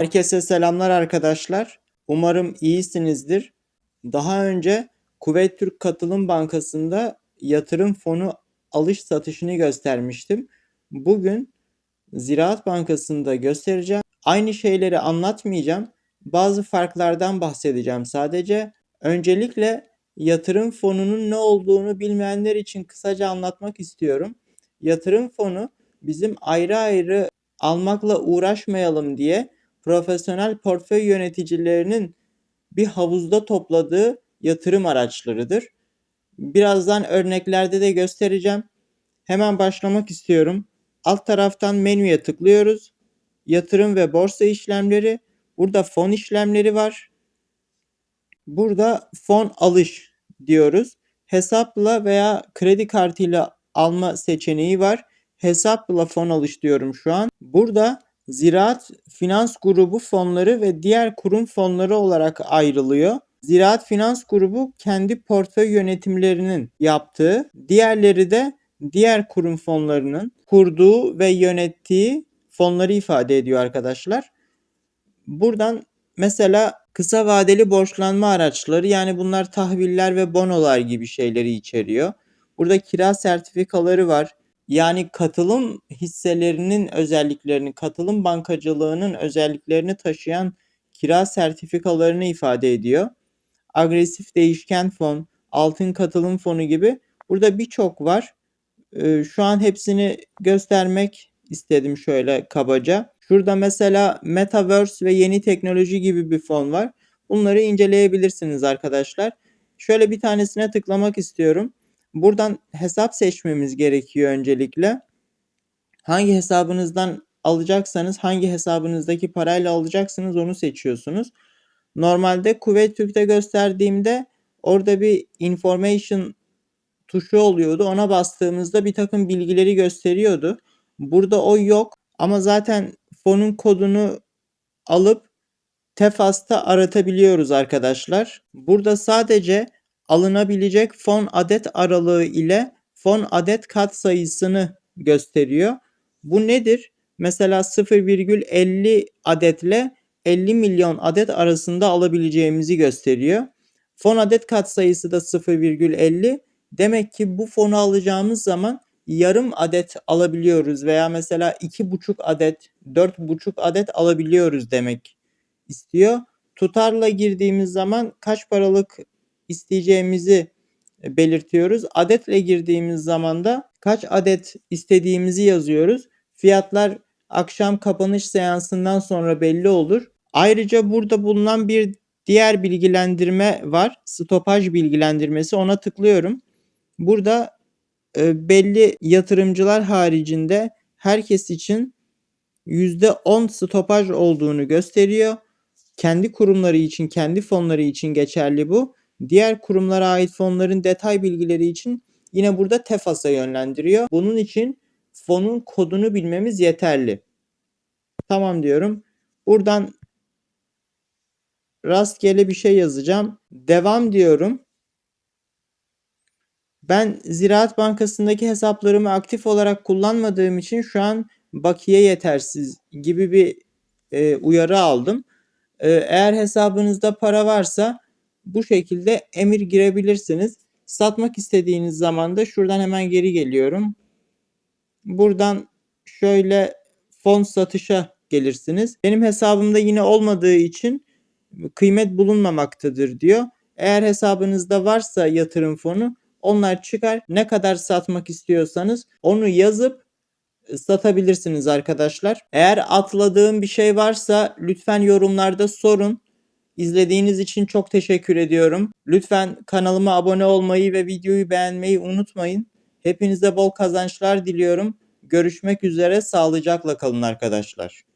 Herkese selamlar arkadaşlar. Umarım iyisinizdir. Daha önce Kuveyt Türk Katılım Bankası'nda yatırım fonu alış satışını göstermiştim. Bugün Ziraat Bankası'nda göstereceğim. Aynı şeyleri anlatmayacağım. Bazı farklardan bahsedeceğim sadece. Öncelikle yatırım fonunun ne olduğunu bilmeyenler için kısaca anlatmak istiyorum. Yatırım fonu bizim ayrı ayrı almakla uğraşmayalım diye profesyonel portföy yöneticilerinin bir havuzda topladığı yatırım araçlarıdır. Birazdan örneklerde de göstereceğim. Hemen başlamak istiyorum. Alt taraftan menüye tıklıyoruz. Yatırım ve borsa işlemleri. Burada fon işlemleri var. Burada fon alış diyoruz. Hesapla veya kredi kartıyla alma seçeneği var. Hesapla fon alış diyorum şu an. Burada Ziraat Finans Grubu fonları ve diğer kurum fonları olarak ayrılıyor. Ziraat Finans Grubu kendi portföy yönetimlerinin yaptığı, diğerleri de diğer kurum fonlarının kurduğu ve yönettiği fonları ifade ediyor arkadaşlar. Buradan mesela kısa vadeli borçlanma araçları yani bunlar tahviller ve bonolar gibi şeyleri içeriyor. Burada kira sertifikaları var. Yani katılım hisselerinin özelliklerini, katılım bankacılığının özelliklerini taşıyan kira sertifikalarını ifade ediyor. Agresif değişken fon, altın katılım fonu gibi burada birçok var. Ee, şu an hepsini göstermek istedim şöyle kabaca. Şurada mesela Metaverse ve yeni teknoloji gibi bir fon var. Bunları inceleyebilirsiniz arkadaşlar. Şöyle bir tanesine tıklamak istiyorum. Buradan hesap seçmemiz gerekiyor öncelikle. Hangi hesabınızdan alacaksanız hangi hesabınızdaki parayla alacaksınız onu seçiyorsunuz. Normalde Kuveyt Türk'te gösterdiğimde orada bir information tuşu oluyordu. Ona bastığımızda bir takım bilgileri gösteriyordu. Burada o yok ama zaten fonun kodunu alıp Tefas'ta aratabiliyoruz arkadaşlar. Burada sadece alınabilecek fon adet aralığı ile fon adet kat sayısını gösteriyor. Bu nedir? Mesela 0,50 adetle 50 milyon adet arasında alabileceğimizi gösteriyor. Fon adet kat sayısı da 0,50. Demek ki bu fonu alacağımız zaman yarım adet alabiliyoruz veya mesela 2,5 adet, 4,5 adet alabiliyoruz demek istiyor. Tutarla girdiğimiz zaman kaç paralık isteyeceğimizi belirtiyoruz. Adetle girdiğimiz zaman da kaç adet istediğimizi yazıyoruz. Fiyatlar akşam kapanış seansından sonra belli olur. Ayrıca burada bulunan bir diğer bilgilendirme var. Stopaj bilgilendirmesi. Ona tıklıyorum. Burada e, belli yatırımcılar haricinde herkes için %10 stopaj olduğunu gösteriyor. Kendi kurumları için, kendi fonları için geçerli bu. Diğer kurumlara ait fonların detay bilgileri için yine burada TEFAS'a yönlendiriyor. Bunun için fonun kodunu bilmemiz yeterli. Tamam diyorum. Buradan rastgele bir şey yazacağım. Devam diyorum. Ben Ziraat Bankası'ndaki hesaplarımı aktif olarak kullanmadığım için şu an bakiye yetersiz gibi bir e, uyarı aldım. E, eğer hesabınızda para varsa bu şekilde emir girebilirsiniz. Satmak istediğiniz zaman da şuradan hemen geri geliyorum. Buradan şöyle fon satışa gelirsiniz. Benim hesabımda yine olmadığı için kıymet bulunmamaktadır diyor. Eğer hesabınızda varsa yatırım fonu onlar çıkar. Ne kadar satmak istiyorsanız onu yazıp satabilirsiniz arkadaşlar. Eğer atladığım bir şey varsa lütfen yorumlarda sorun. İzlediğiniz için çok teşekkür ediyorum. Lütfen kanalıma abone olmayı ve videoyu beğenmeyi unutmayın. Hepinize bol kazançlar diliyorum. Görüşmek üzere. Sağlıcakla kalın arkadaşlar.